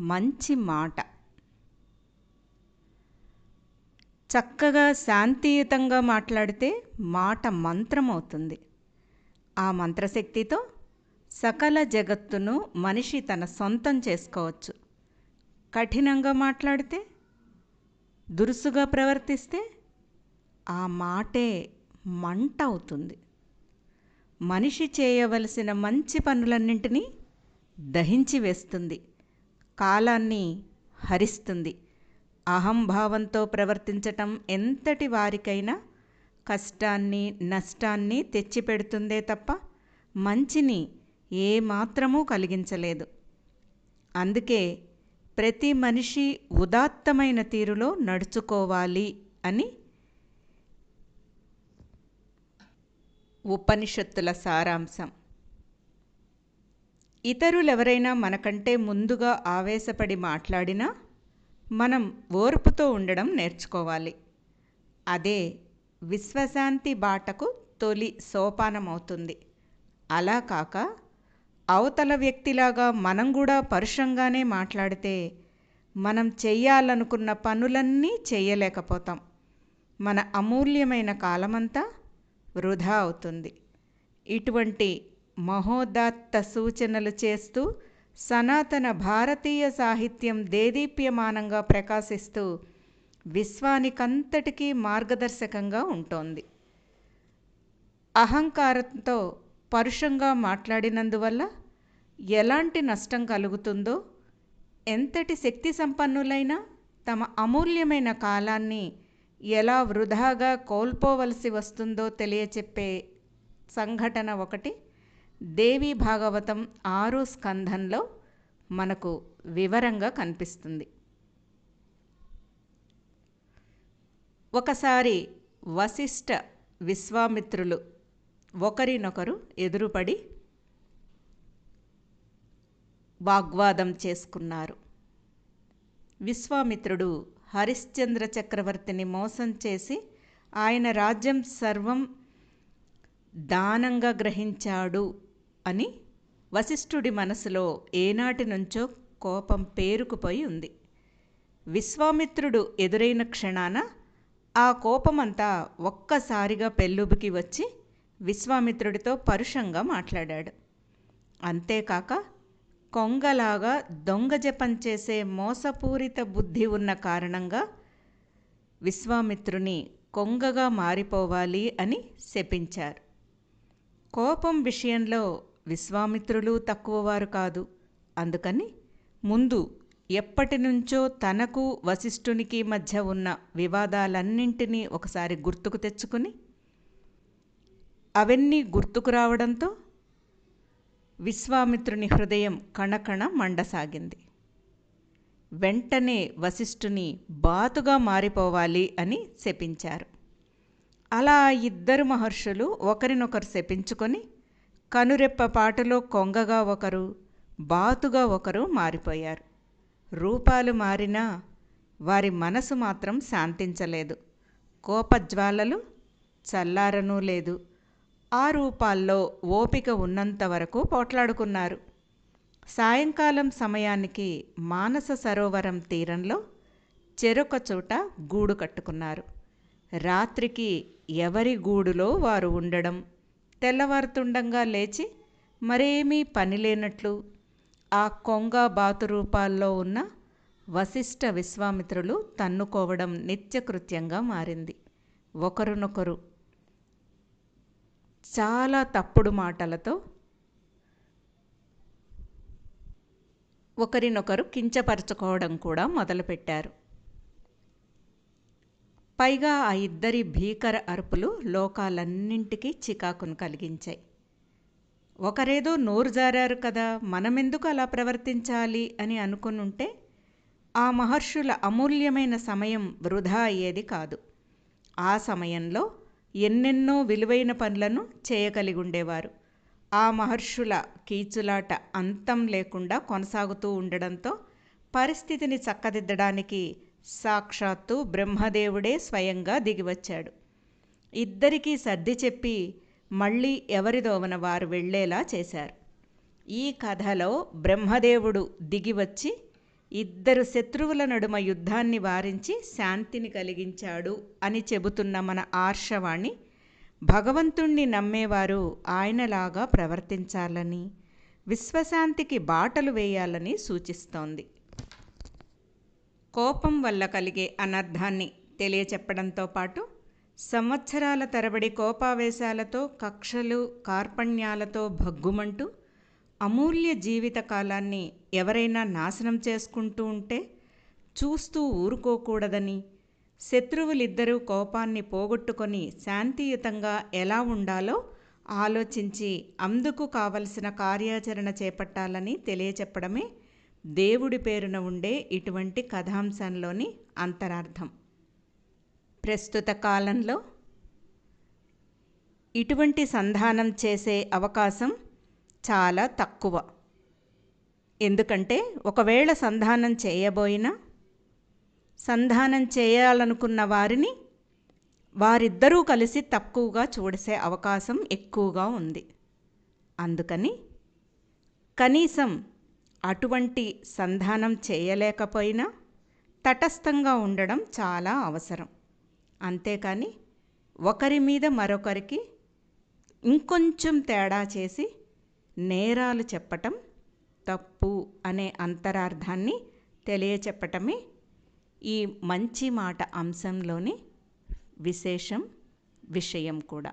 మంచి మాట. చక్కగా శాంతియుతంగా మాట్లాడితే మాట మంత్రం అవుతుంది ఆ మంత్రశక్తితో సకల జగత్తును మనిషి తన సొంతం చేసుకోవచ్చు. కఠినంగా మాట్లాడితే దురుసుగా ప్రవర్తిస్తే ఆ మాటే మంట అవుతుంది. మనిషి చేయవలసిన మంచి పనులన్నింటినీ దహించి వేస్తుంది. కాలాన్ని హరిస్తుంది. అహంభావంతో ప్రవర్తించటం ఎంతటి వారికైనా కష్టాన్ని నష్టాన్ని తెచ్చిపెడుతుందే తప్ప మంచిని ఏమాత్రమూ కలిగించలేదు. అందుకే ప్రతి మనిషి ఉదాత్తమైన తీరులో నడుచుకోవాలి అని ఉపనిషత్తుల సారాంశం. ఇతరులెవరైనా మనకంటే ముందుగా ఆవేశపడి మాట్లాడినా మనం ఓర్పుతో ఉండడం నేర్చుకోవాలి. అదే విశ్వశాంతి బాటకు తొలి సోపానమవుతుంది. అలా కాక అవతల వ్యక్తిలాగా మనం కూడా పరుషంగానే మాట్లాడితే మనం చెయ్యాలనుకున్న పనులన్నీ చేయలేకపోతాం మన అమూల్యమైన కాలమంతా వృధా అవుతుంది. ఇటువంటి మహోదాత్త సూచనలు చేస్తూ సనాతన భారతీయ సాహిత్యం దేదీప్యమానంగా ప్రకాశిస్తూ విశ్వానికంతటికీ మార్గదర్శకంగా ఉంటోంది. అహంకారంతో పరుషంగా మాట్లాడినందువల్ల ఎలాంటి నష్టం కలుగుతుందో ఎంతటి శక్తి సంపన్నులైనా తమ అమూల్యమైన కాలాన్ని ఎలా వృధాగా కోల్పోవలసి వస్తుందో తెలియచెప్పే సంఘటన ఒకటి దేవి భాగవతం ఆరో స్కంధంలో మనకు వివరంగా కనిపిస్తుంది. ఒకసారి వశిష్ఠ విశ్వామిత్రులు ఒకరినొకరు ఎదురుపడి వాగ్వాదం చేసుకున్నారు. విశ్వామిత్రుడు హరిశ్చంద్ర చక్రవర్తిని మోసం చేసి ఆయన రాజ్యం సర్వం దానంగా గ్రహించాడు. అని వశిష్ఠుడి మనసులో ఏనాటి నుంచో కోపం పేరుకుపోయి ఉంది. విశ్వామిత్రుడు ఎదురైన క్షణాన ఆ కోపమంతా ఒక్కసారిగా పెళ్ళుబికి వచ్చి విశ్వామిత్రుడితో పరుషంగా మాట్లాడాడు. అంతేకాక కొంగలాగా దొంగ జపం చేసే మోసపూరిత బుద్ధి ఉన్న కారణంగా విశ్వామిత్రుని కొంగగా మారిపోవాలి అని శపించారు. కోపం విషయంలో విశ్వామిత్రులు తక్కువవారు కాదు. అందుకని ముందు ఎప్పటి నుంచో తనకు వశిష్ఠునికి మధ్య ఉన్న వివాదాలన్నింటినీ ఒకసారి గుర్తుకు తెచ్చుకుని అవన్నీ గుర్తుకు రావడంతో విశ్వామిత్రుని హృదయం కణకణ మండసాగింది. వెంటనే వశిష్ఠుని బాతుగా మారిపోవాలి అని శపించారు. అలా ఇద్దరు మహర్షులు ఒకరినొకరు శపించుకొని కనురెప్ప పాటలో కొంగగా ఒకరు బాతుగా ఒకరు మారిపోయారు. రూపాలు మారినా వారి మనసు మాత్రం శాంతించలేదు. కోపజ్వాలలు చల్లారనూ లేదు. ఆ రూపాల్లో ఓపిక ఉన్నంత వరకు పోట్లాడుకున్నారు. సాయంకాలం సమయానికి మానస సరోవరం తీరంలో చెరొక చోట గూడు కట్టుకున్నారు. రాత్రికి ఎవరి గూడులో వారు ఉండడం తెల్లవారుతుండంగా లేచి మరేమీ పని లేనట్లు ఆ కొంగ బాతురూపాల్లో ఉన్న వశిష్ఠ విశ్వామిత్రులు తన్నుకోవడం నిత్యకృత్యంగా మారింది. ఒకరినొకరు చాలా తప్పుడు మాటలతో ఒకరినొకరు కించపరచుకోవడం కూడా మొదలుపెట్టారు. పైగా ఆ ఇద్దరి భీకర అరుపులు లోకాలన్నింటికీ చికాకును కలిగించాయి. ఒకరేదో నోరు జారారు కదా మనమెందుకు అలా ప్రవర్తించాలి అని అనుకునుంటే ఆ మహర్షుల అమూల్యమైన సమయం వృధా అయ్యేది కాదు. ఆ సమయంలో ఎన్నెన్నో విలువైన పనులను చేయగలిగి ఉండేవారు ఆ మహర్షుల కీచులాట అంతం లేకుండా కొనసాగుతూ ఉండడంతో పరిస్థితిని చక్కదిద్దడానికి సాక్షాత్తు బ్రహ్మదేవుడే స్వయంగా దిగివచ్చాడు. ఇద్దరికీ సర్ది చెప్పి మళ్ళీ ఎవరిదోవన వారు వెళ్ళేలా చేశారు. ఈ కథలో బ్రహ్మదేవుడు దిగివచ్చి ఇద్దరు శత్రువుల నడుమ యుద్ధాన్ని వారించి శాంతిని కలిగించాడు అని చెబుతున్న మన ఆర్షవాణి భగవంతుణ్ణి నమ్మేవారు ఆయనలాగా ప్రవర్తించాలని విశ్వశాంతికి బాటలు వేయాలని సూచిస్తోంది. కోపం వల్ల కలిగే అనర్థాన్ని తెలియచెప్పడంతో పాటు సంవత్సరాల తరబడి కోపావేశాలతో కక్షలు కార్పణ్యాలతో భగ్గుమంటూ అమూల్య జీవిత కాలాన్ని ఎవరైనా నాశనం చేసుకుంటూ ఉంటే చూస్తూ ఊరుకోకూడదని శత్రువులిద్దరూ కోపాన్ని పోగొట్టుకొని శాంతియుతంగా ఎలా ఉండాలో ఆలోచించి అందుకు కావలసిన కార్యాచరణ చేపట్టాలని తెలియచెప్పడమే దేవుడి పేరున ఉండే ఇటువంటి కథాంశంలోని అంతరార్థం. ప్రస్తుత కాలంలో ఇటువంటి సంధానం చేసే అవకాశం చాలా తక్కువ. ఎందుకంటే ఒకవేళ సంధానం చేయబోయినా సంధానం చేయాలనుకున్న వారిని వారిద్దరూ కలిసి తక్కువగా చూడసే అవకాశం ఎక్కువగా ఉంది. అందుకని కనీసం అటువంటి సంధానం చేయలేకపోయినా తటస్థంగా ఉండడం చాలా అవసరం. అంతేకాని ఒకరి మీద మరొకరికి ఇంకొంచెం తేడా చేసి నేరాలు చెప్పటం తప్పు అనే అంతరార్థాన్ని తెలియచెప్పటమే ఈ మంచి మాట అంశంలోని విశేషం విషయం కూడా.